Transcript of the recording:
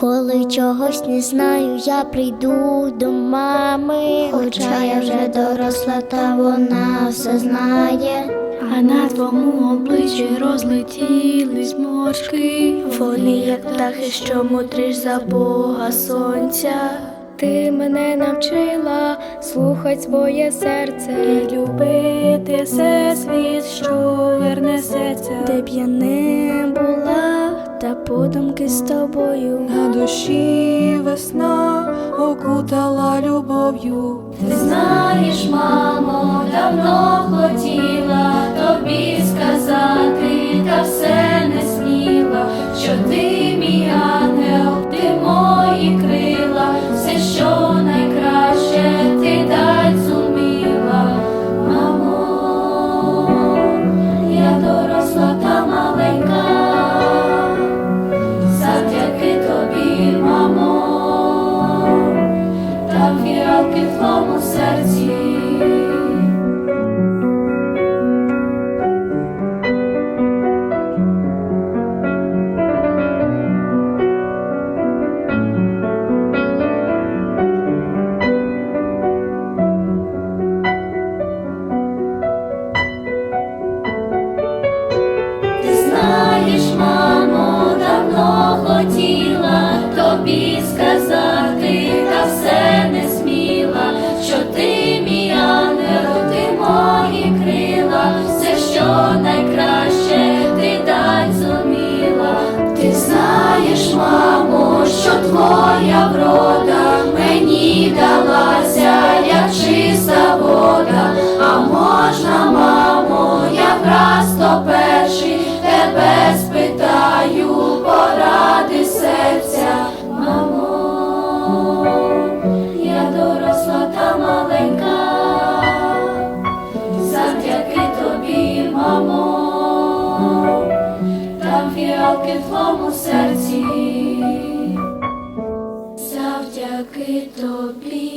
Коли чогось не знаю, я прийду до мами. Хоча я вже доросла, та вона все знає. А на твоєму обличчі розлетілись моршки. Вони, як птахи, що мудриш за Бога сонця. Ти мене навчила слухать своє серце, і любити все світ, що вернесеться. Де б я не була, та подумки з тобою. На душі весна окутала любов'ю. Ти знаєш, мамо, давно хотіла тобі сказати, та все не сміла, що ти мій ангел, ти мої крила, Vamos sentir. Ти знаєш, мамо, що твоя врода мені далася, як чиста вода, а можна, мамо, в твоєму серці, завдяки тобі.